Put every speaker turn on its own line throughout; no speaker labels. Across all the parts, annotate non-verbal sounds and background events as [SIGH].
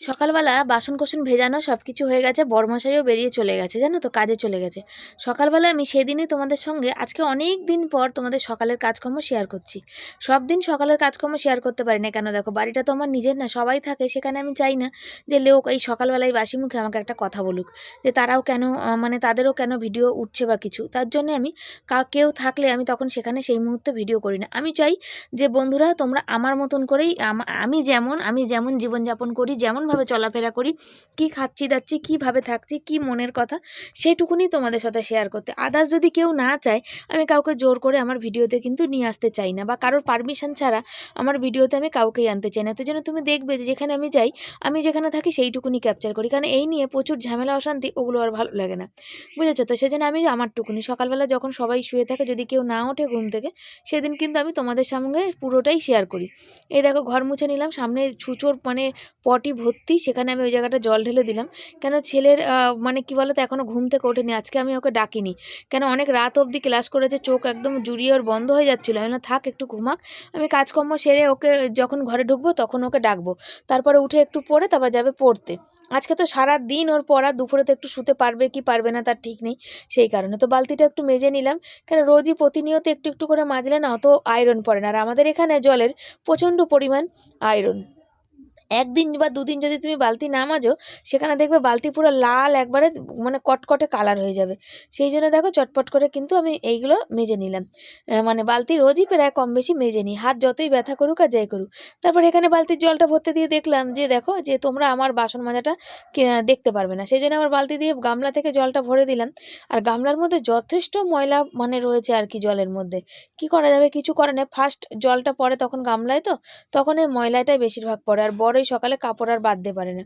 সকালবেলা বাসন কোসন ভেজানো সব কিছু হয়ে গেছে, বরমশাইও বেরিয়ে চলে গেছে, জানো তো? কাজে চলে গেছে। সকালবেলা আমি সেদিনই তোমাদের সঙ্গে, আজকে অনেক দিন পর তোমাদের সকালের কাজকর্ম শেয়ার করছি। সব দিন সকালের কাজকর্ম শেয়ার করতে পারি না কেন? দেখো, বাড়িটা তো আমার নিজের না, সবাই থাকে, সেখানে আমি চাই না যে লোক এই সকালবেলায় বাসি মুখে আমাকে একটা কথা বলুক, যে তারাও কেন মানে তাদেরও কেন ভিডিও উঠছে বা কিছু? তার জন্য আমি কেউ থাকলে আমি তখন সেখানে সেই মুহূর্তে ভিডিও করি না। আমি চাই যে বন্ধুরা, তোমরা আমার মতন করেই, আমি যেমন আমি যেমন জীবনযাপন করি যেমনভাবে চলাফেরা করি, কি খাচ্ছি, দাচ্ছি, কীভাবে থাকছি, কি মনের কথা সেটুকুনি তোমাদের সাথে শেয়ার করতে। আদার্স যদি কেউ না চায়, আমি কাউকে জোর করে আমার ভিডিওতে কিন্তু নিয়ে আসতে চাই না বা কারোর পারমিশন ছাড়া আমার ভিডিওতে আমি কাউকেই আনতে চাই না। তো যেন তুমি দেখবে যে যেখানে আমি যাই, আমি যেখানে থাকি সেইটুকুনি ক্যাপচার করি। কারণ এই নিয়ে প্রচুর ঝামেলা, অশান্তি, ওগুলো আর ভালো লাগে না। বুঝেছ? তো সেজন্য আমি আমারটুকুনি সকালবেলা যখন সবাই শুয়ে থাকে, যদি কেউ না ওঠে ঘুম থেকে, সেদিন কিন্তু আমি তোমাদের সঙ্গে পুরোটাই শেয়ার করি। এই দেখো, ঘর মুছে নিলাম, সামনে ছুঁচোর মানে পটি ভর্তি সেখানে আমি ওই জায়গাটা জল ঢেলে দিলাম। কেন ছেলের মানে কি বলো তো এখনও ঘুম থেকে ওঠেনি। আজকে আমি ওকে ডাকিনি। কেন অনেক রাত অবধি ক্লাস করেছে চোখ একদম জুড়িয়ে ওর বন্ধ হয়ে যাচ্ছিল। আমি বললাম, থাক একটু ঘুমাক। আমি কাজকর্ম সেরে ওকে যখন ঘরে ঢুকবো তখন ওকে ডাকবো। তারপরে উঠে একটু পড়ে তারপর যাবে পড়তে। আজকে তো সারা দিন ওর পড়া দুপুরে তো একটু শুতে পারবে কি পারবে না তার ঠিক নেই সেই কারণে। তো বালতিটা একটু মেজে নিলাম। কেন রোজই প্রতিনিয়ত একটু একটু করে মাজলে না অত আয়রন পড়ে না। আর আমাদের এখানে জলের প্রচণ্ড পরিমাণ আয়রন একদিন বা দুদিন যদি তুমি বালতি না মাজো, সেখানে দেখবে বালতি পুরো লাল একবারে মানে কটকটে কালার হয়ে যাবে। সেই জন্য দেখো চটপট করে কিন্তু আমি এইগুলো মেজে নিলাম। মানে বালতি রোজই প্রায় কম বেশি মেজে নিই। হাত যতই ব্যথা করুক আর যাই করুক। তারপর এখানে বালতির জলটা ভরতে দিয়ে দেখলাম যে দেখো যে তোমরা আমার বাসন মাজাটা দেখতে পারবে না। সেই জন্য আমার বালতি দিয়ে গামলা থেকে জলটা ভরে দিলাম। আর গামলার মধ্যে যথেষ্ট ময়লা মানে রয়েছে আর কি জলের মধ্যে। কি করা যাবে? কিছু করে না। ফার্স্ট জলটা পড়ে তখন গামলায় তো, তখন এই ময়লাটাই বেশিরভাগ পড়ে। আর বড়ই সকালে কাপড় আর বাঁধতে পারে না।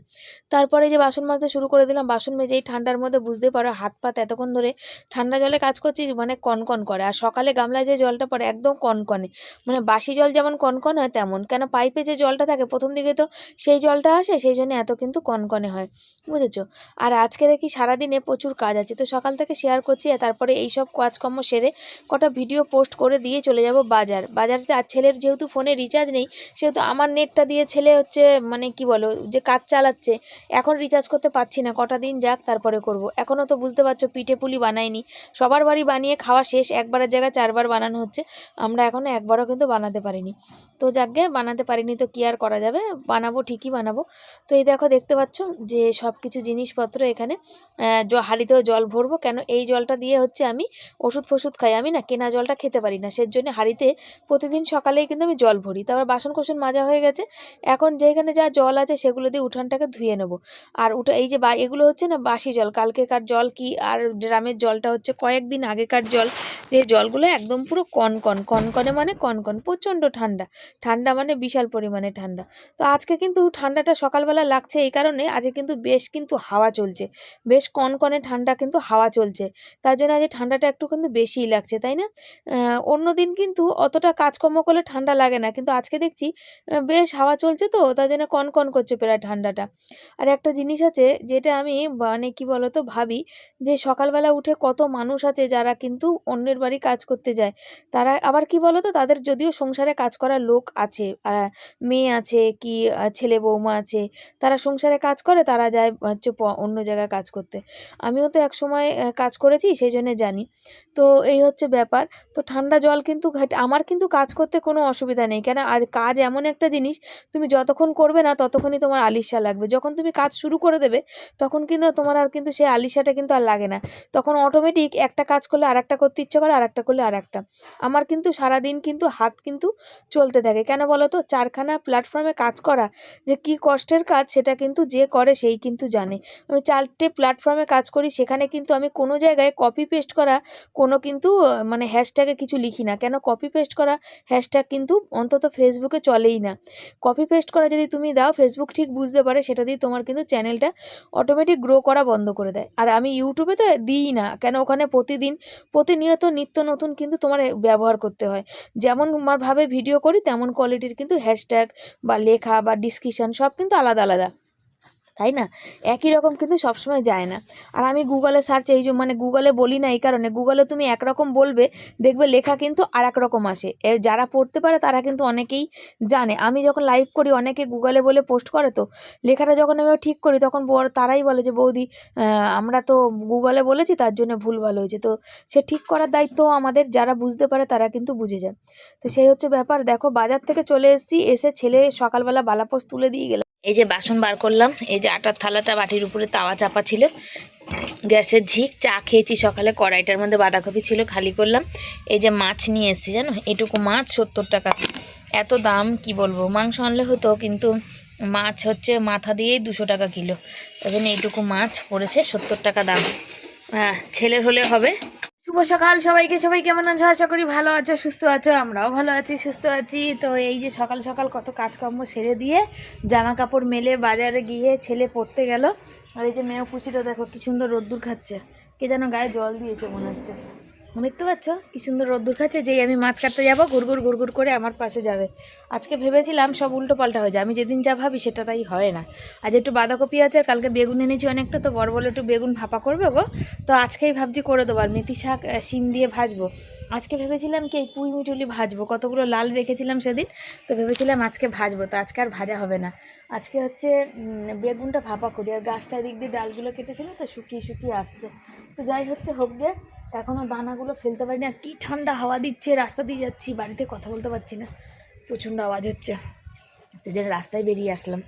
তারপরে যে বাসন মাজতে শুরু করে দিলাম, বাসন মেজেই ঠান্ডার মধ্যে বুঝতে পারো হাত পাত এতক্ষণ ধরে ঠান্ডা জলে কাজ করছি মানে কনকন করে। আর সকালে গামলায় যে জলটা পড়ে একদম কনকনে। মানে বাসি জল যেমন কনকন হয় তেমন। কেন পাইপে যে জলটা থাকে, প্রথম দিকে তো সেই জলটা আসে, সেই জন্য এত কিন্তু কনকনে হয়। বুঝেছ? আর আজকের কি সারাদিনে প্রচুর কাজ আছে। তো সকাল থেকে শেয়ার করছি, আর তারপরে এই সব কাজকর্ম সেরে কটা ভিডিও পোস্ট করে দিয়ে চলে যাব বাজার। বাজারতে আর ছেলের যেহেতু ফোনে রিচার্জ নেই, সেহেতু আমার নেটটা দিয়ে ছেলে হচ্ছে মানে কি বলো, যে কাজ চালাচ্ছে, এখন রিচার্জ করতে পারছি না, কটা দিন যাক, তারপরে করব। এখনও তো বুঝতে পারছ, পিঠে পুলি বানাইনি। সবার বাড়ি বানিয়ে খাওয়া শেষ, একবারের জায়গায় চারবার বানানো হচ্ছে। আমরা এখনও একবারও কিন্তু বানাতে পারিনি। তো যাকগে, বানাতে পারিনি তো কি আর করা যাবে? বানাবো, ঠিকই বানাবো। তো এই দেখো, দেখতে পাচ্ছ যে সব কিছু জিনিসপত্র এখানে হাঁড়িতেও জল ভরবো। কেন, এই জলটা দিয়ে হচ্ছে আমি ওষুধ ফষুধ খাই। আমি না কেনা জলটা খেতে পারি না সের জন্য হাঁড়িতে প্রতিদিন সকালেই কিন্তু আমি জল ভরি। তারপর বাসন কোসন মাজা হয়ে গেছে। এখন যেখানে যা জল আছে সেগুলো দিয়ে উঠানটাকে ধুয়ে নেব। আর উঠে, এই যে বা, এগুলো হচ্ছে না বাসি জল, কালকেকার জল কি, আর ড্রামের জলটা হচ্ছে কয়েকদিন আগেকার জল। যে জলগুলো একদম পুরো কনকন, কনকনে মানে কনকন, প্রচণ্ড ঠান্ডা। ঠান্ডা মানে বিশাল পরিমাণে ঠান্ডা। তো আজকে কিন্তু ঠান্ডাটা সকালবেলা লাগছে এই কারণে আজকে কিন্তু বেশ কিন্তু হাওয়া চলছে। বেশ কনকনে ঠান্ডা কিন্তু হাওয়া চলছে। তার জন্য আজকে ঠান্ডাটা একটু কিন্তু বেশিই লাগছে, তাই না? অন্য দিন কিন্তু অতটা কাজকর্ম করলে ঠান্ডা লাগে না। কিন্তু আজকে দেখছি বেশ হাওয়া চলছে তো, তার জন্য কনকন করছে প্রায় ঠান্ডাটা। আর একটা জিনিস আছে যেটা আমি মানে কি বলতো ভাবি যে সকালবেলা উঠে কত মানুষ আছে যারা কিন্তু অন্যের বাড়ি কাজ করতে যায়। তারা আবার কি বলতো তাদের যদিও সংসারে কাজ করার লোক আছে মেয়ে আছে কি ছেলে বৌমা আছে তারা সংসারে কাজ করে তারা যায় হচ্ছে অন্য জায়গায় কাজ করতে। আমিও তো একসময় আহ, কাজ করেছি সেই জন্য জানি। তো এই হচ্ছে ব্যাপার। তো ঠান্ডা জল কিন্তু আমার কিন্তু কাজ করতে কোনো অসুবিধা নেই। কেন কাজ এমন একটা জিনিস তুমি যতক্ষণ করবে না, ততক্ষণই তোমার আলিশা লাগবে। যখন তুমি কাজ শুরু করে দেবে, তখন কিন্তু তোমার আর কিন্তু সেই আলিশাটা কিন্তু আর লাগে না। তখন অটোমেটিক একটা কাজ করলে আর একটা করতে ইচ্ছে করে আর একটা করলে আর একটা আমার কিন্তু সারাদিন কিন্তু হাত কিন্তু চলতে থাকে। কেন বলো তো? চারখানা প্ল্যাটফর্মে কাজ করা, যে কি কষ্টের কাজ সেটা কিন্তু যে করে সেই কিন্তু জানে। আমি চারটে প্ল্যাটফর্মে কাজ করি, সেখানে কিন্তু আমি কোনো জায়গায় কপি পেস্ট করা, কোনো কিন্তু মানে হ্যাশট্যাগে কিছু লিখি না। কেন কপি পেস্ট করা? হ্যাশট্যাগ কিন্তু অন্তত ফেসবুকে চলেই না। কপি পেস্ট করা যদি তুমি দাও ফেসবুক ঠিক বুঝতে পারে, সেটা দিয়ে তোমার কিন্তু চ্যানেলটা অটোমেটিক গ্রো করা বন্ধ করে দেয়। আর আমি ইউটিউবে তো দিই না, কেন ওখানে প্রতিদিন, প্রতিনিয়ত নিত্য নতুন কিন্তু তোমার ব্যবহার করতে হয়। যেমন ভাবে ভিডিও করি, তেমন কোয়ালিটির কিন্তু হ্যাশট্যাগ বা লেখা বা ডিসক্রিপশান সব কিন্তু আলাদা আলাদা। তাই না? একই রকম কিন্তু সবসময় যায় না। আর আমি গুগলে সার্চ এই মানে গুগলে বলি না এই কারণে গুগলে তুমি একরকম বলবে, দেখবে লেখা কিন্তু আর এক রকম আসে যারা পড়তে পারে তারা কিন্তু অনেকেই জানে। আমি যখন লাইভ করি, অনেকে গুগলে বলে পোস্ট করে তো, লেখাটা যখন আমি ঠিক করি, তখন তারাই বলে যে, বৌদি আমরা তো গুগলে বলেছি, তার জন্য ভুল ভালো হয়েছে। তো সে ঠিক করার দায়িত্ব আমাদের, যারা বুঝতে পারে তারা কিন্তু বুঝে যায়। তো সেই হচ্ছে ব্যাপার। দেখো, বাজার থেকে চলে এসেছি, এসে ছেলে সকালবেলা বালাপোস তুলে দিয়ে গেল। এই যে বাসন বার করলাম, এই যে আটার থালাটা বাটির উপরে তাওয়া চাপা ছিল। গ্যাসের ঝিক, চা খেয়েছি সকালে, কড়াইটার মধ্যে বাঁধাকপি ছিল, খালি করলাম। এই যে মাছ নিয়ে এসেছি, জানো? এটুকু মাছ, সত্তর টাকা। এত দাম, কি বলব? মাংস আনলে হতো, কিন্তু মাছ হচ্ছে মাথা দিয়েই দুশো টাকা কিলো। এখন এইটুকু মাছ পড়েছে সত্তর টাকা দাম। হ্যাঁ ছেলের হলে হবে। শুভ সকাল সবাইকে। সবাই কেমন আছো? আশা করি ভালো আছো, সুস্থ আছো, আমরাও ভালো আছি, সুস্থ আছি। তো এই যে সকাল সকাল কত কাজকর্ম সেরে দিয়ে জামা কাপড় মেলে বাজারে গিয়ে ছেলে পড়তে গেল। আর এই যে মেয়ে পুচিটা দেখো কি সুন্দর রোদ্দুর খাচ্ছে। কে যেন গায়ে জল দিয়েছে মনে হচ্ছে। দেখতে পাচ্ছ? কি সুন্দর রোদ্দুর খাচ্ছে, যেই আমি মাছ কাটতে যাব, ঘুরঘুর ঘুরঘুর করে আমার পাশে যাবে। আজকে ভেবেছিলাম সব উল্টো পাল্টা হয়ে যায়। আমি যেদিন যা ভাবি সেটা তাই হয় না। আজ একটু বাঁধাকপি আছে, আর কালকে বেগুন এনেছি অনেকটা, তো বড় বলে একটু বেগুন ভাপা করবে গো। তো আজকেই ভাবছি করে দেবো, আর মেথি শাক শিম দিয়ে ভাজবো। আজকে ভেবেছিলাম কি এই পুঁই মিটুলি ভাজবো, কতগুলো লাল রেখেছিলাম সেদিন, তো ভেবেছিলাম আজকে ভাজবো, তো আজকে আর ভাজা হবে না। আজকে হচ্ছে বেগুনটা ভাপা করি, আর গাছটা দিক দিয়ে ডালগুলো কেটেছিল তো শুকিয়ে শুকিয়ে আসছে। তো যাই হচ্ছে, হোক গে এখনও দানাগুলো ফেলতে পারিনি, আর কী ঠান্ডা হাওয়া দিচ্ছে, রাস্তা দিয়ে যাচ্ছি, বাড়িতে কথা বলতে পারছি না, প্রচণ্ড আওয়াজ হচ্ছে। সেই জন্য রাস্তায় বেরিয়ে আসলাম।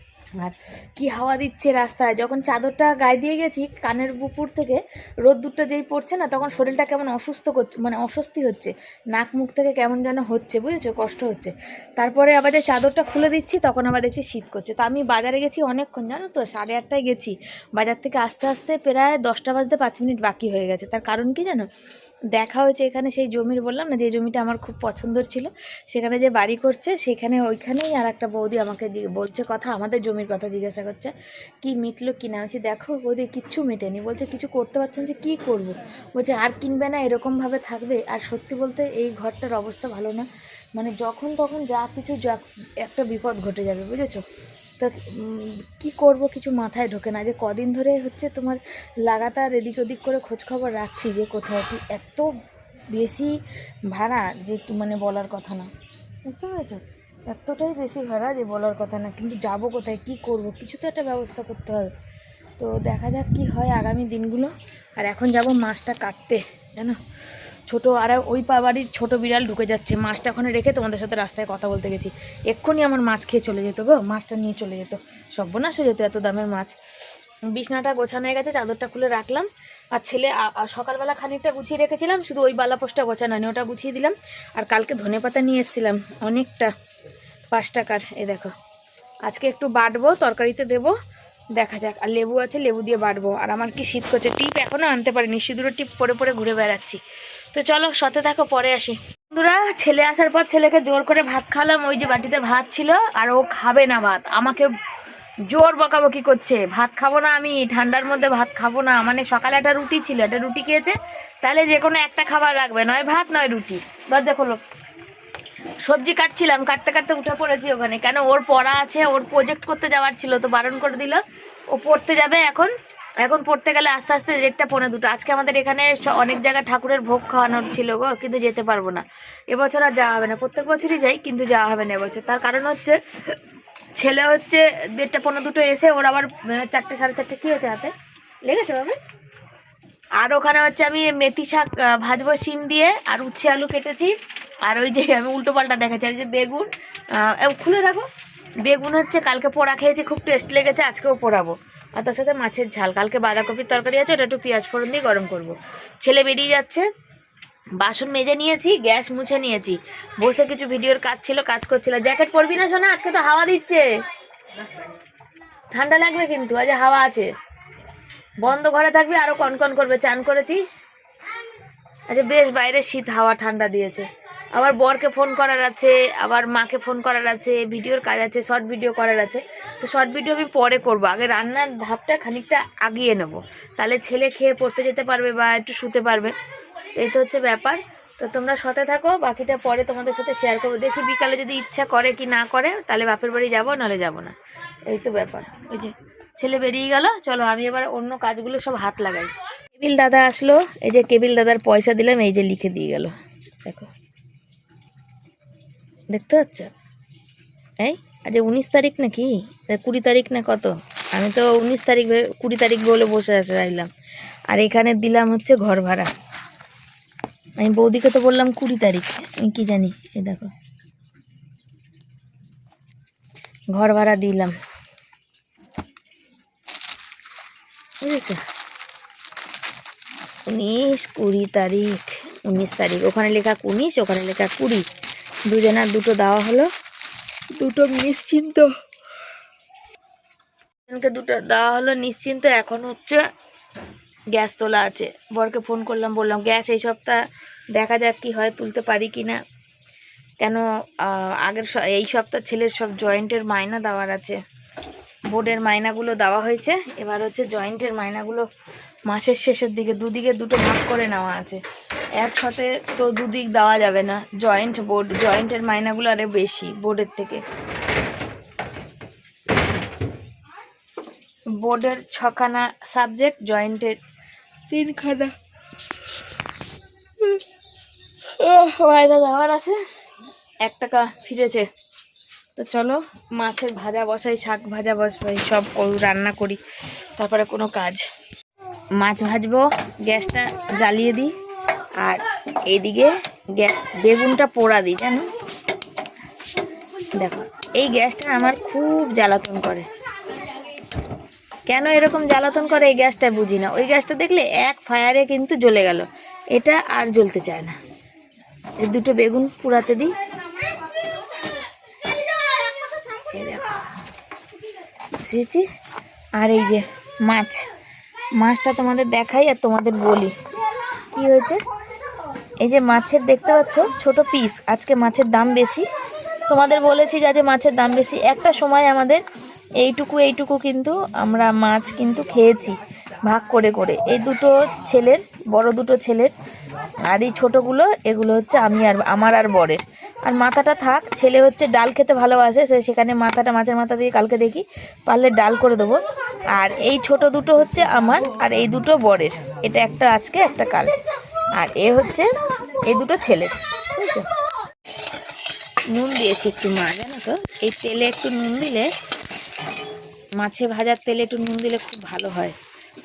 আর কি হাওয়া দিচ্ছে রাস্তায়? যখন চাদরটা গায়ে দিয়ে গেছি, কানের বুকুর থেকে রোদ্দুরটা যেই পড়ছে না, তখন শরীরটা কেমন অসুস্থ করছে মানে অস্বস্তি হচ্ছে। নাক মুখ থেকে কেমন যেন হচ্ছে, বুঝেছ? কষ্ট হচ্ছে। তারপরে আবার যে চাদরটা খুলে দিচ্ছি, তখন আবার দেখছি শীত করছে। তো আমি বাজারে গেছি অনেকক্ষণ, জানো তো? সাড়ে আটটায় গেছি। বাজার থেকে আস্তে আস্তে প্রায় দশটা বাজতে পাঁচ মিনিট বাকি হয়ে গেছে। তার কারণ কি জানো? দেখা হয়েছে এখানে সেই জমির বললাম না, যে জমিটা আমার খুব পছন্দর ছিল, সেখানে যে বাড়ি করছে, সেখানে ওইখানেই আর একটা বৌদি আমাকে বলছে কথা, আমাদের জমির কথা জিজ্ঞাসা করছে, কি মিটলো, কি না? হচ্ছে দেখো বৌদি, কিচ্ছু মেটেনি। বলছে, কিছু করতে পারছেন যে কী করব? বলছে, আর কিনবে না, এরকমভাবে থাকবে। আর সত্যি বলতে এই ঘরটার অবস্থা ভালো না। মানে যখন তখন যা কিছু, যা একটা বিপদ ঘটে যাবে, বুঝেছ? তো কি করব কিছু মাথায় ঢোকে না। যে কদিন ধরে হচ্ছে তোমার লাগাতার এদিক ওদিক করে খোঁজ খবর রাখছি যে কোথাও কি এত বেশি ভাড়া যে মানে বলার কথা না। বুঝতে পেরেছ? এতটাই বেশি ভাড়া যে বলার কথা না। কিন্তু যাব কোথায়, কি করব? কিছু তো একটা ব্যবস্থা করতে হবে। তো দেখা যাক কি হয় আগামী দিনগুলো। আর এখন যাব মাছটা কাটতে, জানো? ছোট, আর ওই পা বাড়ির ছোটো বিড়াল ঢুকে যাচ্ছে। মাছটা ওখানে রেখে তোমাদের সাথে রাস্তায় কথা বলতে গেছি। এক্ষুনি আমার মাছ খেয়ে চলে যেত গো, মাছটা নিয়ে চলে যেত। সর্বনাশ হয়ে যেত এত দামের মাছ। বিছনাটা গোছানো হয়ে গেছে, চাদরটা খুলে রাখলাম। আর ছেলে সকালবেলা খানিকটা গুছিয়ে রেখেছিলাম, শুধু ওই বালাপোসটা গোছানো নেই ওটা গুছিয়ে দিলাম। আর কালকে ধনেপাতা নিয়ে এসেছিলাম, অনেকটা, পাঁচ টাকার এ দেখো। আজকে একটু বাটবো তরকারিতে দেবো, দেখা যাক। আর লেবু আছে, লেবু দিয়ে বাটবো আর আমার কি শীত করছে, টিপ এখনও আনতে পারিনি, সিঁদুরের টিপ পরে পরে ঘুরে বেড়াচ্ছি। তো চলো সতে থাকো, পরে আসি। বন্ধুরা, ছেলে আসার পর ছেলেকে জোর করে ভাত খাওয়ালাম। ওই যে বাটিতে ভাত ছিল, আর ও খাবে না ভাত। আমাকে জোর বকাবকি করছে। ভাত খাব না আমি, ঠান্ডার মধ্যে ভাত খাব না। মানে সকালে একটা রুটি ছিল, একটা রুটি খেয়েছে। তাহলে যে কোনো একটা খাবার রাখবে, নয় ভাত, নয় রুটি। দরজা খোলো। সবজি কাটছিলাম, কাটতে কাটতে উঠে পড়েছি ওখানে। কেন, ওর পড়া আছে, ওর প্রজেক্ট করতে যাওয়ার ছিল, তো বারণ করে দিল। ও পড়তে যাবে এখন। এখন পড়তে গেলে আস্তে আস্তে ডেটটা পৌনে দুটো। আজকে আমাদের এখানে অনেক জায়গায় ঠাকুরের ভোগ খাওয়ানোর ছিল গো, কিন্তু যেতে পারব না। এবছর আর যাওয়া হবে না। প্রত্যেক বছরই যাই, কিন্তু যাওয়া হবে না এবছর। তার কারণ হচ্ছে, ছেলে হচ্ছে দেড়টা পনেরো দুটো এসে ওর আবার চারটে, সাড়ে চারটে কী হয়েছে হাতে? লেগেছে বাবা? আর ওখানে হচ্ছে আমি মেথি শাক ভাজবো শিম দিয়ে, আর উচ্ছে আলু কেটেছি। আর ওই যে আমি উল্টো পাল্টা দেখাচ্ছি, আর যে বেগুন খুলে দেখো। বেগুন হচ্ছে কালকে পোড়া খেয়েছি, খুব টেস্ট লেগেছে, আজকেও পোড়াবো। আর তার সাথে মাছের ঝাল। কালকে বাঁধাকপির তরকারি আছে, ওটা একটু পেঁয়াজ ফোড়ন দিয়ে গরম করব। ছেলে বেরিয়ে যাচ্ছে। বাসন মেজে নিয়েছি, গ্যাস মুছে নিয়েছি। বসে কিছু ভিডিওর কাজ ছিল, কাজ করছিল। জ্যাকেট পরবি না শোনা আজকে তো হাওয়া দিচ্ছে। ঠান্ডা লাগবে কিন্তু, আজ হাওয়া আছে। বন্ধ ঘরে থাকবি, আরও কনকন করবে। চান করেছিস? আচ্ছা বেশ, বাইরে শীত, হাওয়া, ঠান্ডা দিয়েছে। আবার বরকে ফোন করার আছে আবার মাকে ফোন করার আছে, ভিডিওর কাজ আছে শর্ট ভিডিও করার আছে। তো শর্ট ভিডিও আমি পরে করব। আগে রান্নার ধাপটা খানিকটা আগিয়ে নেব। তাহলে ছেলে খেয়ে পড়তে যেতে পারবে বা একটু শুতে পারবে। তো এই তো হচ্ছে ব্যাপার। তো তোমরা সাথে থাকো, বাকিটা পরে তোমাদের সাথে শেয়ার করব। দেখি বিকালে যদি ইচ্ছা করে কি না করে, তাহলে বাপের বাড়ি যাব, নাহলে যাব না। এই তো ব্যাপার। ওই যে ছেলে বেরিয়ে গেল, চলো আমি এবার অন্য কাজগুলো সব হাত লাগাই। কেবিল দাদা আসলো। এই যে কেবিল দাদার পয়সা দিলাম, এই যে লিখে দিয়ে গেল। দেখো। দেখতে পাচ্ছ? এই, আজ উনিশ তারিখ নাকি? কুড়ি তারিখ না কত? আমি তো উনিশ তারিখ কুড়ি তারিখ বলে বসে আসে রাইলাম আর এখানে দিলাম হচ্ছে ঘর ভাড়া। আমি বৌদিকে তো বললাম কুড়ি তারিখ। আমি কি জানি? এই দেখো। ঘর ভাড়া দিলাম। বুঝেছ? উনিশ কুড়ি তারিখ, উনিশ তারিখ। ওখানে লেখা উনিশ, ওখানে লেখা কুড়ি। দুজনার দুটো দেওয়া হলো। দুটো নিশ্চিন্ত। দুটো দেওয়া হলো নিশ্চিন্ত। এখন হচ্ছে গ্যাস তোলা আছে। বরকে ফোন করলাম, বললাম, গ্যাস, এই সপ্তাহ দেখা যাক কি হয়, তুলতে পারি কি না? কেন আগের এই সপ্তাহ ছেলের সব জয়েন্টের মায়না দেওয়ার আছে। বোর্ডের মায়নাগুলো দেওয়া হয়েছে। এবার হচ্ছে জয়েন্টের মায়নাগুলো মাসের শেষের দিকে, দুদিকে দুটো ভাগ করে নেওয়া আছে। একসাথে তো দুদিক দেওয়া যাবে না, জয়েন্ট বোর্ড, জয়েন্টের মাইনাগুলো আরে বেশি বোর্ডের থেকে। বোর্ডের ছখানা সাবজেক্ট, জয়েন্টের তিনখানা। ওয়াইদা দেওয়ার আছে? এক টাকা ফিরেছে। তো চলো মাছের ভাজা বসাই, শাক ভাজা বসাই, সব রান্না করি, তারপরে কোনো কাজ। মাছ ভাজবো, গ্যাসটা জ্বালিয়ে দিই, আর এইদিকে গ্যাস, বেগুনটা পোড়া দিই, জানো? দেখো, এই গ্যাসটা আমার খুব জ্বালাতন করে। কেন এরকম জ্বালাতন করে, এই গ্যাসটা বুঝি না। ওই গ্যাসটা দেখলে এক ফায়ারে কিন্তু জ্বলে গেল। এটা আর জ্বলতে চায় না। দুটো বেগুন পুড়াতে দিই এই দেখো বসিয়েছি। আর এই যে মাছ। মাছটা তোমাদের দেখাই আর তোমাদের বলি। কি হয়েছে? এই যে মাছের দেখতে পাচ্ছ, ছোট পিস আজকে মাছের দাম বেশি। তোমাদের বলেছি যে মাছের দাম বেশি। একটা সময় আমাদের এইটুকু এইটুকু কিন্তু আমরা মাছ কিন্তু খেয়েছি, ভাগ করে করে। এই দুটো ছেলের, বড় দুটো ছেলের আর এই ছোটোগুলো, এগুলো হচ্ছে আমি আর, আমার আর বরের। আর মাথাটা থাক, ছেলে হচ্ছে ডাল খেতে ভালোবাসে, সে সেখানে মাথাটা মাছের মাথা দিয়ে কালকে দেখি, পারলে ডাল করে দেবো। আর এই ছোট দুটো হচ্ছে আমার, আর এই দুটো বরের। এটা একটা আজকে, একটা কাল। আর এ হচ্ছে এই দুটো ছেলের, বুঝছ? নুন দিয়েছি একটু মা, জানো তো? এই তেলে একটু নুন দিলে, মাছে ভাজার তেলে একটু নুন দিলে খুব ভালো হয়।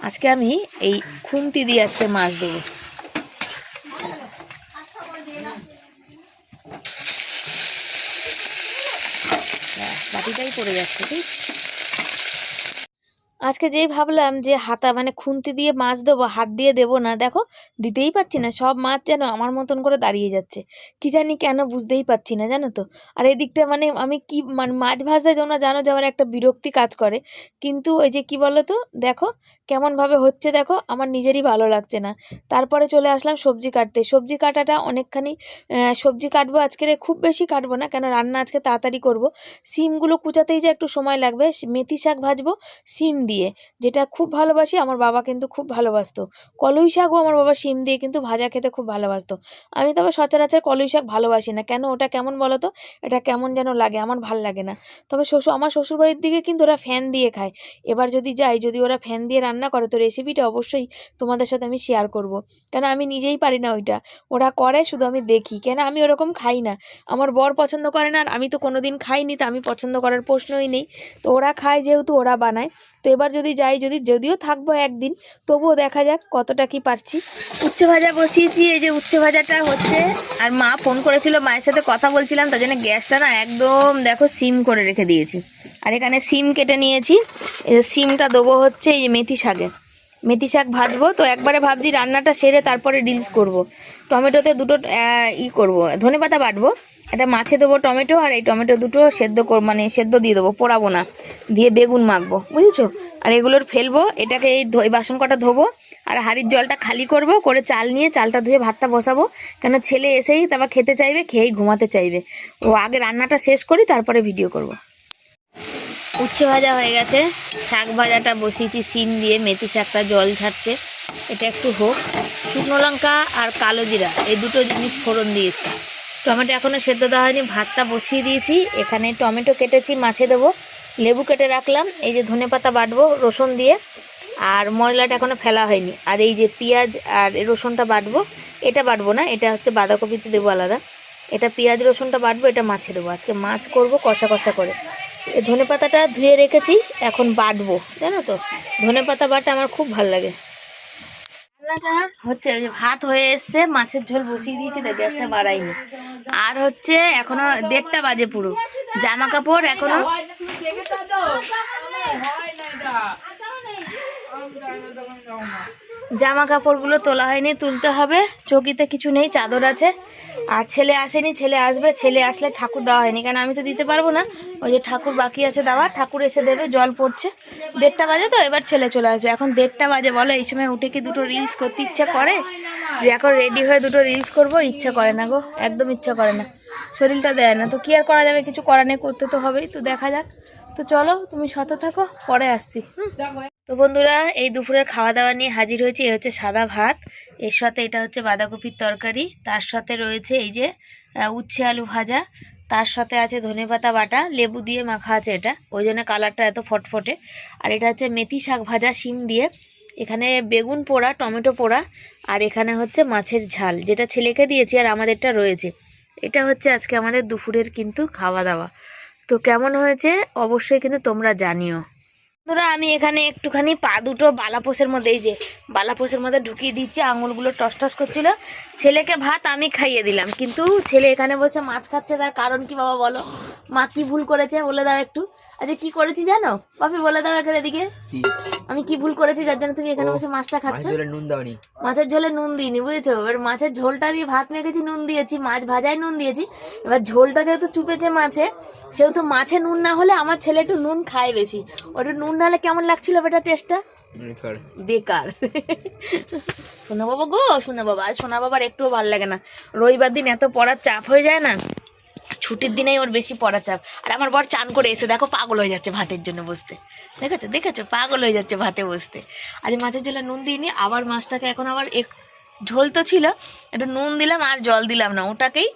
আজকে আমি এই খুন্তি দিয়ে আজকে মাছ দেবো ব্যাস, বাটিটাই পড়ে যাচ্ছে ঠিক? আজকে যেই ভাবলাম যে হাতা মানে খুন্তি দিয়ে মাছ দেবো, হাত দিয়ে দেবো না, দেখো দিতেই পাচ্ছি না, সব মাছ যেন আমার মতন করে দাঁড়িয়ে যাচ্ছে। কি জানি কেন বুঝতেই পারছি না, জানো তো? আর এই দিকটা মানে আমি কি মানে মাছ ভাজতে তোমরা জানো যে আমার একটা বিরক্তি কাজ করে, কিন্তু ওই যে কি বলো তো দেখো কেমনভাবে হচ্ছে দেখো আমার নিজেরই ভালো লাগছে না। তারপরে চলে আসলাম সবজি কাটতে, সবজি কাটাটা অনেকখানি সবজি কাটবো আজকে খুব বেশি কাটবো না, কেন রান্না আজকে তাড়াতাড়ি করব। সিমগুলো কুচাতেই যে একটু সময় লাগবে মেথি শাক ভাজবো, সিম দিয়ে। যেটা খুব ভালোবাসি, আমার বাবা কিন্তু খুব ভালোবাসতো। কলই শাকও আমার বাবা সিম দিয়ে কিন্তু ভাজা খেতে খুব ভালোবাসতো। আমি তবে সচরাচর কলই শাক ভালোবাসি না। কেন ওটা কেমন বলো তো এটা কেমন যেন লাগে, আমার ভালো লাগে না। তবে শ্বশুর, আমার শ্বশুরবাড়ির দিকে কিন্তু ওরা ফ্যান দিয়ে খায়। এবার যদি যাই, যদি ওরা ফ্যান দিয়ে রান্না করে, তো রেসিপিটা অবশ্যই তোমাদের সাথে আমি শেয়ার করব। কেন আমি নিজেই পারি না ওইটা। ওরা করে, শুধু আমি দেখি। কেন আমি ওরকম খাই না। আমার বর পছন্দ করে না, আর আমি তো কোনো দিন খাইনি, তো আমি পছন্দ করার প্রশ্নই নেই। তো ওরা খায় যেহেতু ওরা বানায়। তো এবার যদি যাই, যদি, যদিও থাকব একদিন, তবুও দেখা যাক কতটা কি পারছি। উচ্ছে ভাজা বসিয়েছি, এই যে উচ্ছে ভাজাটা হচ্ছে। আর মা ফোন করেছিল, মায়ের সাথে কথা বলছিলাম, তার জন্য গ্যাসটা না একদম, দেখো, সিম করে রেখে দিয়েছি। আর এখানে সিম কেটে নিয়েছি। সিমটা দেবো হচ্ছে এই যে মেথি শাকে। মেথি শাক ভাজবো, তো একবারে ভাবছি রান্নাটা সেরে তারপরে রিলস করব। টমেটোতে দুটো ই করব, ধনে পাতা বাটবো। একটা মাছে দেবো টমেটো, আর এই টমেটো দুটো সেদ্ধ মানে সেদ্ধ দিয়ে দেবো, পোড়াবো না। দিয়ে বেগুন মাখবো, বুঝেছ? আর এগুলোর ফেলব, এটাকে এই বাসন কটা ধোবো, আর হাঁড়ির জলটা খালি করব, করে চাল নিয়ে চালটা ধুয়ে ভাতটা বসাবো। কেন ছেলে এসেই তারপর খেতে চাইবে, খেয়েই ঘুমাতে চাইবে। ও আগে রান্নাটা শেষ করি, তারপরে ভিডিও করব। উচ্ছে ভাজা হয়ে গেছে। শাক ভাজাটা বসিয়েছি সিম দিয়ে মেথি শাকটা জল ছাড়ছে। এটা একটু হোক। শুকনো লঙ্কা আর কালো জিরা, এই দুটো জিনিস ফোড়ন দিয়েছি। টমেটো এখনও সেদ্ধ দেওয়া হয়নি, ভাতটা বসিয়ে দিয়েছি। এখানে টমেটো কেটেছি, মাছে দেবো। লেবু কেটে রাখলাম, এই যে ধনে পাতা বাটবো রসুন দিয়ে, আর ময়লাটা এখনও ফেলা হয়নি। আর এই যে পেঁয়াজ আর এই রসুনটা বাটবো, এটা বাটবো না, এটা হচ্ছে বাঁধাকপিতে দেবো আলাদা। এটা পেঁয়াজ রসুনটা বাটবো, এটা মাছে দেবো। আজকে মাছ করব কষা কষা করে। ধনে পাতাটা ধুয়ে রেখেছি, এখন বাটবো, জানো তো? ধনে পাতা বাটা আমার খুব ভালো লাগে। হচ্ছে ভাত হয়ে এসছে, মাছের ঝোল বসিয়ে দিয়েছি গ্যাসটা বাড়াইনি আর হচ্ছে এখনও দেড়টা বাজে পুরো। জামা কাপড় এখনও জামা কাপড়গুলো তোলা হয়নি, তুলতে হবে। চৌকিতে কিছু নেই, চাদর আছে। আর ছেলে আসেনি, ছেলে আসবে, ছেলে আসলে ঠাকুর দেওয়া হয়নি। কারণ আমি তো দিতে পারব না। ওই যে ঠাকুর বাকি আছে দেওয়া, ঠাকুর এসে দেবে, জল পড়ছে। দেড়টা বাজে তো, এবার ছেলে চলে আসবে। এখন দেড়টা বাজে, বলো, এই সময় উঠে কি দুটো রিলস করতে ইচ্ছা করে? যে এখন রেডি হয়ে দুটো রিলস করব, ইচ্ছা করে না গো, একদম ইচ্ছা করে না। শরীরটা দেয় না। তো কি আর করা যাবে? কিছু করা নেই, করতে তো হবেই। তো দেখা যাক। তো চলো, তুমি শত থাকো, পরে আসছি। হুম? তো বন্ধুরা, এই দুপুরের খাওয়া দাওয়া নিয়ে হাজির হয়েছে। এই হচ্ছে সাদা ভাত, এর সাথে এটা হচ্ছে বাঁধাকপির তরকারি, তার সাথে রয়েছে এই যে উচ্ছে আলু ভাজা, তার সাথে আছে ধনেপাতা বাটা, লেবু দিয়ে মাখা আছে এটা, ওই জন্য কালারটা এত ফটফটে। আর এটা হচ্ছে মেথি শাক ভাজা, শিম দিয়ে, এখানে বেগুন পোড়া, টমেটো পোড়া, আর এখানে হচ্ছে মাছের ঝাল, যেটা ছেলেকে দিয়েছি আর আমাদেরটা রয়েছে। এটা হচ্ছে আজকে আমাদের দুপুরের কিন্তু খাওয়া দাওয়া তো কেমন হয়েছে? অবশ্যই কিন্তু তোমরা জানিও। বন্ধুরা আমি এখানে একটুখানি পা দুটো বালাপোষের মধ্যে, এই যে বালাপোষের মধ্যে ঢুকিয়ে দিচ্ছি আঙুলগুলো টস টস করছিল। ছেলেকে ভাত আমি খাইয়ে দিলাম, কিন্তু ছেলে এখানে বসে মাছ খাচ্ছে, তার কারণ কি বাবা বলো? মা কি ভুল করেছে বলে দাও একটু। আচ্ছা কি করেছি জানো? পাপি বলে দাও এখানে এদিকে। আমি কি ভুল করেছি যার জন্য তুমি এখানে বসে মাছটা খাচ্ছ?
নুন দাওনি।
মাছের ঝোলে নুন দিইনি বুঝেছ? এবার মাছের ঝোলটা দিয়ে ভাত মেখেছি নুন দিয়েছি মাছ ভাজায় নুন দিয়েছি। এবার ঝোলটা যেহেতু চুপেছে মাছে সেহেতু মাছে নুন না হলে আমার ছেলে একটু নুন খায় বেশি। ওটা নুন না হলে কেমন লাগছিল বেটা টেস্টটা বেকার। সোনা বাবা গো সোনা বাবা সোনা বাবার একটুও ভালো লাগে না। রবিবার দিন এত পড়ার চাপ হয়ে যায় না? ছুটির দিনেই ওর বেশি পড়ার চাপ। আর আমার বর চান করে এসে দেখো পাগল হয়ে যাচ্ছে ভাতের জন্য বসতে। দেখেছ? দেখেছ? পাগল হয়ে যাচ্ছে ভাতে বসতে। আজ মাছের ঝোলে নুন দিইনি, আবার মাছটাকে এখন আবার এক ঝোল তো ছিল, একটু নুন দিলাম আর জল দিলাম না, ওটাকেই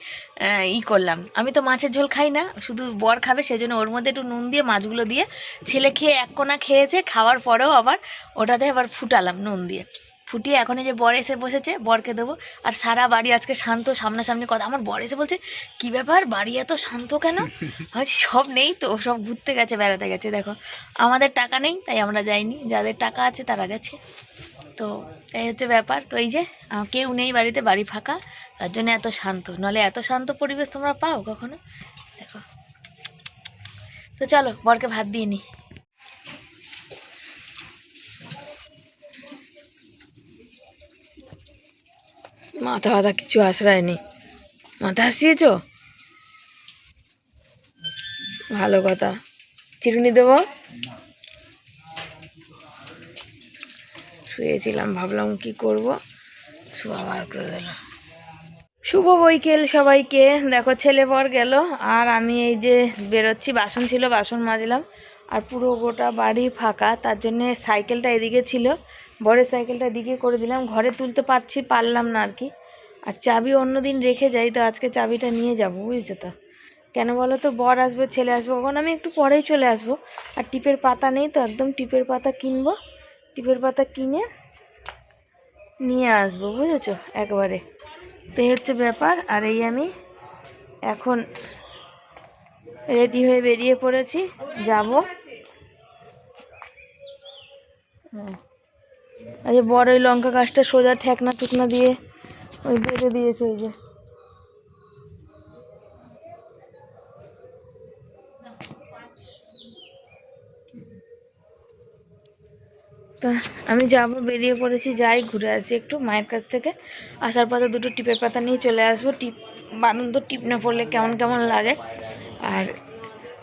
ই করলাম। আমি তো মাছের ঝোল খাই না, শুধু বর খাবে, সেজন্য ওর মধ্যে একটু নুন দিয়ে মাছগুলো দিয়ে ছেলে খেয়ে এক কোনা খেয়েছে, খাওয়ার পরেও আবার ওটাতে আবার ফুটালাম নুন দিয়ে। ফুটিয়ে এখন এই যে বর এসে বসেছে বরকে দেবো। আর সারা বাড়ি আজকে শান্ত সামনাসামনি কথা। আমার বর এসে বলছে কি ব্যাপার? বাড়ি এত শান্ত কেন? [LAUGHS] সব নেই তো সব ঘুরতে গেছে বেড়াতে গেছে। দেখো আমাদের টাকা নেই তাই আমরা যাইনি। যাদের টাকা আছে তারা গেছে। তো এই হচ্ছে ব্যাপার। তো এই যে কেউ নেই বাড়িতে বাড়ি ফাঁকা। তার জন্য এত শান্ত। নলে এত শান্ত পরিবেশ তোমরা পাও কখনো? দেখো। তো চলো বরকে ভাত দিয়ে নি। মাথা ব্যথা কিছু আশ্রয় নেই মাথা আসিয়েছ ভালো কথা। চিরুনি দেবো? শুয়েছিলাম, ভাবলাম কি করব? শোয়া বার করে দিল শুভ বৈকেল সবাইকে। দেখো, ছেলে পর গেল। আর আমি এই যে বেরোচ্ছি, বাসন ছিল, বাসন মাজলাম। আর পুরো গোটা বাড়ি ফাঁকা, তার জন্য সাইকেলটা এদিকে ছিল। বড়ের সাইকেলটা দিকে করে দিলাম। ঘরে তুলতে পারছি, পারলাম না আর কি। আর চাবি অন্যদিন রেখে যাই, তো আজকে চাবিটা নিয়ে যাব, বুঝছ তো। কেন বলো তো, বর আসবে, ছেলে আসবে কখন আমি একটু পরেই চলে আসব। আর টিপের পাতা নেই তো, একদম টিপের পাতা কিনবো। টিপের পাতা কিনে নিয়ে আসব, বুঝেছ, একবারে। তো হচ্ছে ব্যাপার, আর এই আমি এখন রেডি হয়ে বেরিয়ে পড়েছি, যাব। আজ বড় ওই লঙ্কা গাছটা সোজা ঠেকনা টুকনা দিয়ে ওই বেঁধে দিয়েছে ওই যে। তা আমি যাব, বেরিয়ে পড়েছি, যাই ঘুরে আসি একটু। মায়ের কাছ থেকে আসার পথে দুটো টিপের পাতা নিয়ে চলে আসব। টিপ বানুন তো টিপ না পড়লে কেমন কেমন লাগে। আর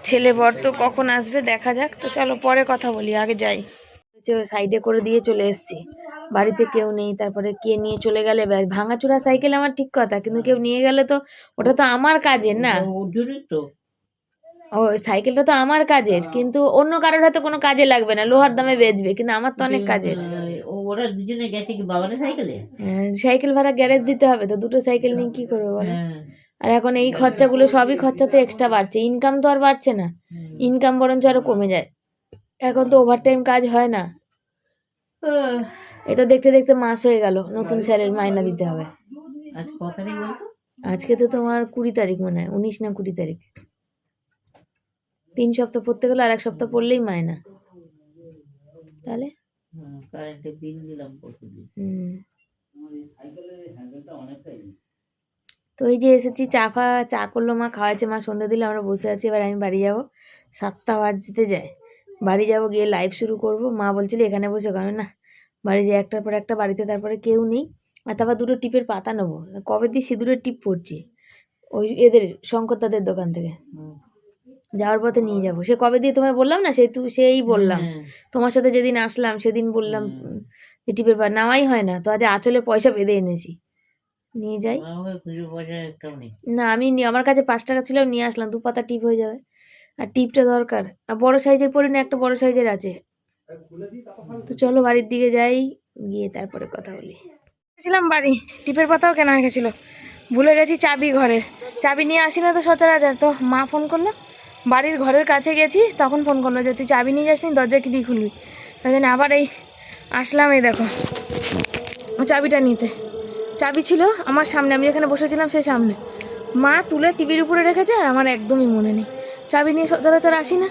ছেলে বর তো কখন আসবে দেখা যাক। তো চলো পরে কথা বলি, আগে যাই। সাইডে করে দিয়ে চলে এসেছি। বাড়িতে কেউ নেই তারপরে কে নিয়ে চলে গেলে? ব্যাস ভাঙাচোরা সাইকেল আমার ঠিক কথা কিন্তু কেউ নিয়ে গেলে তো ওটা তো আমার কাজের না। ও সাইকেলটা তো। আমার কাজের কিন্তু অন্য কারোর হয়তো কোনো কাজে লাগবে না লোহার দামে বেচবে কিন্তু আমার তো অনেক কাজের।
ওরা দুজনে গেছে কি বাবার সাইকেলে
হ্যাঁ, সাইকেল ভাড়া গ্যারেজ দিতে হবে তো দুটো সাইকেল নিয়ে কি করবে বলো?
হ্যাঁ।
আর এখন এই খরচাগুলো সবই খরচা তো এক্সট্রা বাড়ছে ইনকাম তো আর বাড়ছে না। ইনকাম বরঞ্চ আরও কমে যায়। এখন তো ওভারটাইম কাজ হয় না। এটা দেখতে দেখতে মাস হয়ে গেল নতুন স্যারের মাইনা দিতে হবে। আজকে তো তোমার কুড়ি তারিখ মনে হয় উনিশ না কুড়ি তারিখ। তিন সপ্তাহ পড়তে গেলে আর এক সপ্তাহ পড়লেই মায়না তাহলে?
কারেন্টের বিল দিলাম প্রতিদিন
হুম। তো এই যে এসেছি চা ফা চা করল মা খাওয়াচ্ছে মা সন্ধ্যে দিলে আমরা বসে আছি এবার আমি বাড়ি যাব। সাতটা বাজতে যায়। বাড়ি যাব গিয়ে লাইভ শুরু করব। মা বলছিল এখানে বসে কারণ না? বাড়ি যে একটার পর একটা বাড়িতে তারপরে কেউ নেই। আর তারপর দুটো টিপের পাতা নেব। কবে দিয়ে সিঁদুরের টিপ পড়ছি? ওই এদের শঙ্কর তাদের দোকান থেকে। যাওয়ার পথে নিয়ে যাব। সে কবে দিয়ে তোমায় বললাম না? সেই তু সেই বললাম।
হ্যাঁ।
তোমার সাথে যেদিন আসলাম সেদিন বললাম যে টিপের পা নেওয়াই হয় না। তো আজ আঁচলে পয়সা বেঁধে এনেছি। নিয়ে যাই। না আমি আমার কাছে পাঁচ টাকা ছিল নিয়ে আসলাম। দু পাতা টিপ হয়ে যাবে। আর টিপটা দরকার। আর বড় সাইজের পরি না, একটা বড় সাইজের আছে। তো চলো বাড়ির দিকে যাই, গিয়ে তারপরে কথা বলি। ছিলাম বাড়ি। টিপের পাতাও কেনা গেছিল ভুলে গেছি চাবি ঘরের। চাবি নিয়ে আসি না তো সচরাচর। তো মা ফোন করল, বাড়ির ঘরের কাছে গেছি, তখন ফোন করল যে, তুই চাবি নিয়ে যাসনি, দরজা কি দিয়ে খুলবি? তাই জন্য আবার এই আসলাম এই দেখো, ও চাবিটা নিতে। চাবি ছিল আমার সামনে, আমি যেখানে বসেছিলাম সে সামনে। মা তুলে টিভির উপরে রেখেছে আর আমার একদমই মনে নেই। চাবি নিয়ে সচরাচর আসি না?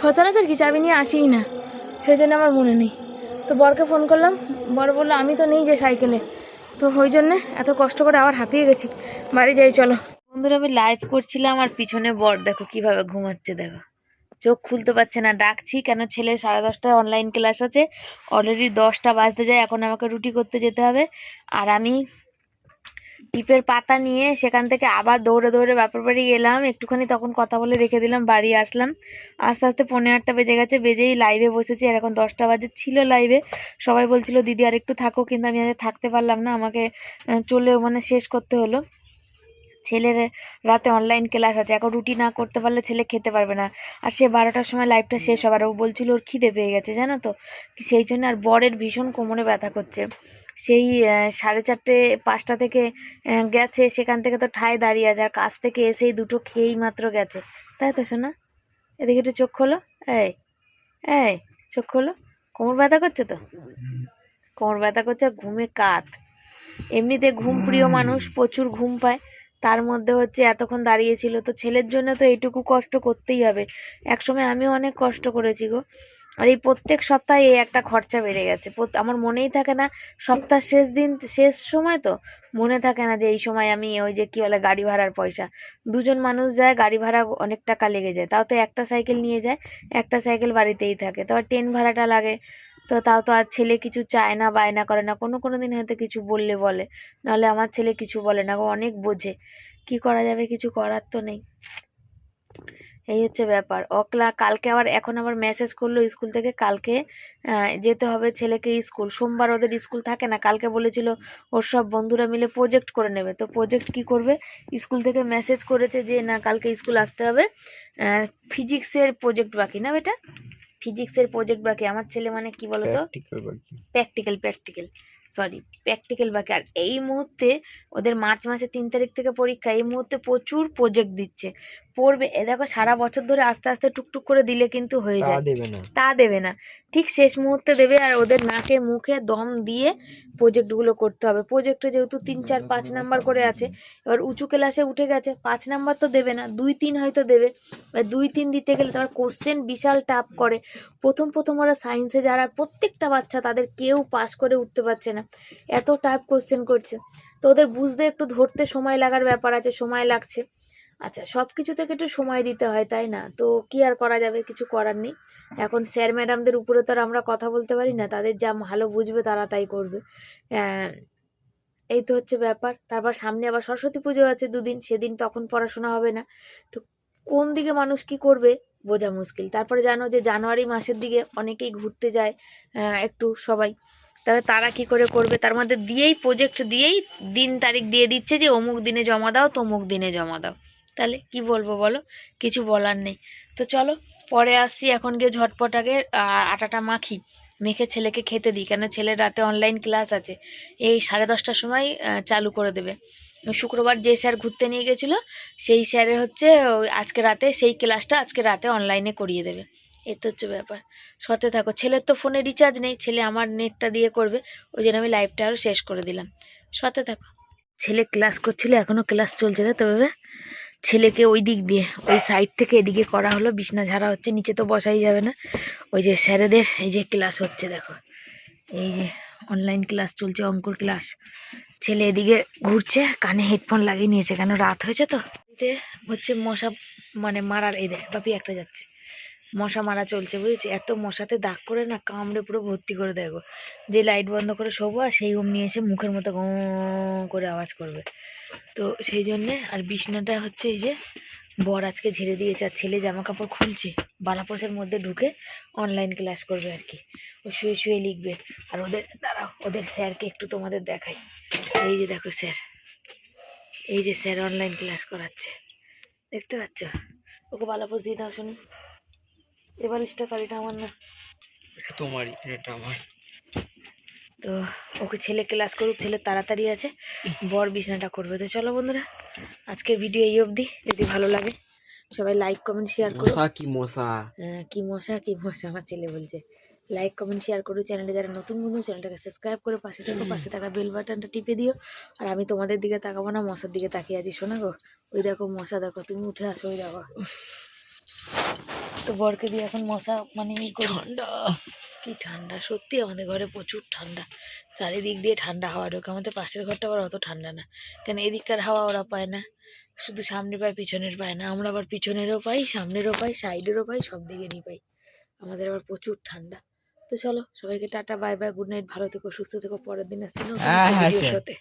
সচরাচর কি চাবি নিয়ে আসিই না। সেই জন্য আমার মনে নেই। তো বরকে ফোন করলাম। বর বলল, আমি তো নেই যে সাইকেলে। তো ওই জন্যে এত কষ্ট করে আবার হাঁপিয়ে গেছি। বাড়ি যাই, চলো। বন্ধুরা, আমি লাইভ করছিলাম আর পিছনে বর দেখো কীভাবে ঘুমাচ্ছে, দেখো। চোখ খুলতে পারছে না, ডাকছি, কেন ছেলে, সাড়ে দশটায় অনলাইন ক্লাস আছে। অলরেডি দশটা বাজতে যায়, এখন আমাকে রুটি করতে যেতে হবে। আর আমি টিপের পাতা নিয়ে সেখান থেকে আবার দৌড়ে দৌড়ে বাপের বাড়ি গেলাম। একটুখানি তখন কথা বলে রেখে দিলাম, বাড়ি আসলাম। আস্তে আস্তে পনেরো আটটা বেজে গেছে, বেজেই লাইভে বসেছি। আর এখন দশটা বাজে, ছিল লাইভে সবাই বলছিল, দিদি, আর একটু থাকো, কিন্তু আমি আজ থাকতে পারলাম না। আমাকে চলে মানে শেষ করতে হলো। ছেলের রাতে অনলাইন ক্লাস আছে। এখন রুটি না করতে পারলে ছেলে খেতে পারবে না। আর সে বারোটার সময় লাইভটা শেষ হবার ও বলছিল, ওর খিদে পেয়ে গেছে, জানো তো? সেই জন্য আর বরের ভীষণ কোমরে ব্যথা করছে। সেই সাড়ে চারটে, পাঁচটা থেকে গেছে, সেখান থেকে তো ঠায় দাঁড়িয়ে আছে, আর কাছ থেকে এসেই দুটো খেয়েই মাত্র গেছে। তাই তো শোনা এদিকে একটু চোখ খোলো। এই এই, চোখ খোলো। কোমর ব্যথা করছে তো? কোমর ব্যথা করছে, আর ঘুমে কাত। এমনিতে ঘুম প্রিয় মানুষ, প্রচুর ঘুম পায়। তার মধ্যে হচ্ছে এতক্ষণ দাঁড়িয়েছিল, তো ছেলের জন্য তো এইটুকু কষ্ট করতেই হবে। একসময় আমিও অনেক কষ্ট করেছি গো। আর এই প্রত্যেক সপ্তাহে এই একটা খরচা বেড়ে গেছে। আমার মনেই থাকে না, সপ্তাহ শেষ দিন, শেষ সময় তো মনে থাকে না যে এই সময় আমি ওই যে কি বলে গাড়ি ভাড়ার পয়সা। দুজন মানুষ যায়, গাড়ি ভাড়া অনেক টাকা লেগে যায়। তাও তো একটা সাইকেল নিয়ে যায়, একটা সাইকেল বাড়িতেই থাকে। তারপর ট্রেন ভাড়াটা লাগে, তো তাও তো আর ছেলে কিছু চায় না বায়না করে না। কোনো কোনো দিন হয়তো কিছু বললে বলে, নাহলে আমার ছেলে কিছু বলে না অনেক বোঝে। কি করা যাবে, কিছু করার তো নেই। এই হচ্ছে ব্যাপার। অকলা কালকে আবার এখন আবার মেসেজ করল স্কুল থেকে কালকে যেতে হবে ছেলেকে স্কুল সোমবার ওদের স্কুল থাকে না কালকে বলেছিল ওর সব বন্ধুরা মিলে প্রজেক্ট করে নেবে। তো প্রজেক্ট কি করবে? স্কুল থেকে মেসেজ করেছে যে না কালকে স্কুল আসতে হবে। ফিজিক্সের প্রজেক্ট বাকি না বেটা? ফিজিক্সের প্রজেক্ট বাকি। আমার ছেলে মানে কি বলতো প্র্যাকটিক্যাল প্র্যাকটিক্যাল সরি প্র্যাকটিক্যাল বাকি। আর এই মুহূর্তে ওদের মার্চ মাসে তিন তারিখ থেকে পরীক্ষা এই মুহূর্তে প্রচুর প্রজেক্ট দিচ্ছে। পড়বে। এ দেখো সারা বছর ধরে আস্তে আস্তে টুকটুক করে দিলে কিন্তু হয়ে যায়।
দেবে না।
তা দেবে না। ঠিক শেষ মুহূর্তে দেবে আর ওদের নাকে মুখে দম দিয়ে প্রজেক্টগুলো করতে হবে। প্রজেক্টে যেহেতু তিন চার পাঁচ নাম্বার করে আছে এবার উঁচু ক্লাসে উঠে গেছে পাঁচ নাম্বার তো দেবে না দুই তিন হয়তো দেবে। এবার দুই তিন দিতে গেলে তোমার কোশ্চেন বিশাল টাফ করে। প্রথম প্রথম ওরা সায়েন্সে যারা প্রত্যেকটা বাচ্চা তাদের কেউ পাস করে উঠতে পারছে না। এত টাফ কোশ্চেন করছে। তো ওদের বুঝতে একটু ধরতে সময় লাগার ব্যাপার আছে সময় লাগছে। আচ্ছা সব কিছু থেকে একটু সময় দিতে হয়, তাই না? তো কি আর করা যাবে? কিছু করার নেই। এখন স্যার ম্যাডামদের উপরে তো আর আমরা কথা বলতে পারি না। তাদের যা ভালো বুঝবে তারা তাই করবে। এই তো হচ্ছে ব্যাপার। তারপর সামনে আবার সরস্বতী পুজো আছে দুদিন। সেদিন তখন পড়াশোনা হবে না। তো কোন দিকে মানুষ কি করবে? বোঝা মুশকিল। তারপরে জানো যে জানুয়ারি মাসের দিকে অনেকেই ঘুরতে যায় একটু সবাই। তাহলে তারা কি করে করবে? তার মধ্যে দিয়েই প্রজেক্ট দিয়েই দিন তারিখ দিয়ে দিচ্ছে যে অমুক দিনে জমা দাও, তমুক দিনে জমা দাও। তাহলে কি বলব বলো? কিছু বলার নেই। তো চলো, পরে আসছি এখন গিয়ে ঝটপট আগে আটাটা মাখি। মেখে ছেলেকে খেতে দিই, কেন ছেলের রাতে অনলাইন ক্লাস আছে। এই সাড়ে দশটার সময় চালু করে দেবে। শুক্রবার যে স্যার ঘুরতে নিয়ে গেছিল, সেই স্যারের হচ্ছে আজকে রাতে, সেই ক্লাসটা আজকে রাতে অনলাইনে করিয়ে দেবে। এই তো হচ্ছে ব্যাপার। সতে থাকো, ছেলের তো ফোনে রিচার্জ নেই, ছেলে আমার নেটটা দিয়ে করবে, ওই জন্য আমি লাইভটা আরও শেষ করে দিলাম। সতে থাকো। ছেলে ক্লাস করছিল এখনও ক্লাস চলছে তাই তো ভেবে? ছেলেকে ওই দিক দিয়ে, ওই সাইড থেকে এদিকে করা হলো। বিছনা ঝাড়া হচ্ছে, নিচে তো বসাই যাবে না। ওই যে স্যারেদের, এই যে ক্লাস হচ্ছে, দেখো। এই যে অনলাইন ক্লাস চলছে, অঙ্কুর ক্লাস ছেলে এদিকে ঘুরছে, কানে হেডফোন লাগিয়ে নিয়েছে। কেন রাত হয়েছে তো? হচ্ছে মশা মানে মারার, এই দেখ, বাপি একটা যাচ্ছে। মশা মারা চলছে, বুঝেছি? এত মশাতে দাগ করে না, কামড়ে পুরো ভর্তি করে দেখো যে লাইট বন্ধ করে শোবো আর সেই অমনি এসে মুখের মতো গঁ করে আওয়াজ করবে। তো সেই জন্যে আর বিছনাটা হচ্ছে এই যে বর আজকে ঝেড়ে দিয়েছে আর ছেলে জামা কাপড় খুলছে বালাপোষের মধ্যে ঢুকে অনলাইন ক্লাস করবে আর কি। ও শুয়ে শুয়ে লিখবে। আর ওদের, দাঁড়াও, ওদের স্যারকে একটু তোমাদের দেখাই। এই যে দেখো স্যার, এই যে স্যার অনলাইন ক্লাস করাচ্ছে। দেখতে পাচ্ছ? ওকে বালাপোষ দিয়ে দাও শুনি এ বালিশটা কালিটা আমার না।
তোমারই এটা আমার।
তো ওকে ছেলে ক্লাস করুক ছেলে তাড়াতাড়ি আছে বর বিছানাটা করবে। তো চলো বন্ধুরা আজকের ভিডিও এই অবধি। যদি ভালো লাগে সবাই লাইক কমেন্ট শেয়ার করো।
কি মশা?
হ্যাঁ, কি মশা কি মশা আমার ছেলে বলছে। লাইক কমেন্ট শেয়ার করো চ্যানেলে যারা নতুন বন্ধু চ্যানেলটাকে সাবস্ক্রাইব করে পাশে থাকো পাশে থাকা বেল বাটনটা টিপে দিও। আর আমি তোমাদের দিকে তাকাবো না মশার দিকে তাকিয়ে আছি। শোনা গো ওই দেখো মশা দেখো তুমি উঠে আসো ওই দেখো। তো বরকে দিয়ে এখন মশা মানে
ঠান্ডা।
কি ঠান্ডা সত্যি আমাদের ঘরে প্রচুর ঠান্ডা। চারিদিক দিয়ে ঠান্ডা হাওয়া ঢোকে আমাদের পাশের ঘরটা আবার অত ঠান্ডা না। কেন এদিককার হাওয়া ওরা পায় না। শুধু সামনে পায় পিছনের পায় না। আমরা আবার পিছনেরও পাই সামনেরও পাই সাইডেরও পাই সব দিকেরই পাই। আমাদের আবার প্রচুর ঠান্ডা। তো চলো সবাইকে tata bye bye good night ভালো থেকো সুস্থ থেকো পরের দিন আসছে নতুন
হ্যাঁ,
একটা
হ্যাঁ,
ভিডিওর সাথে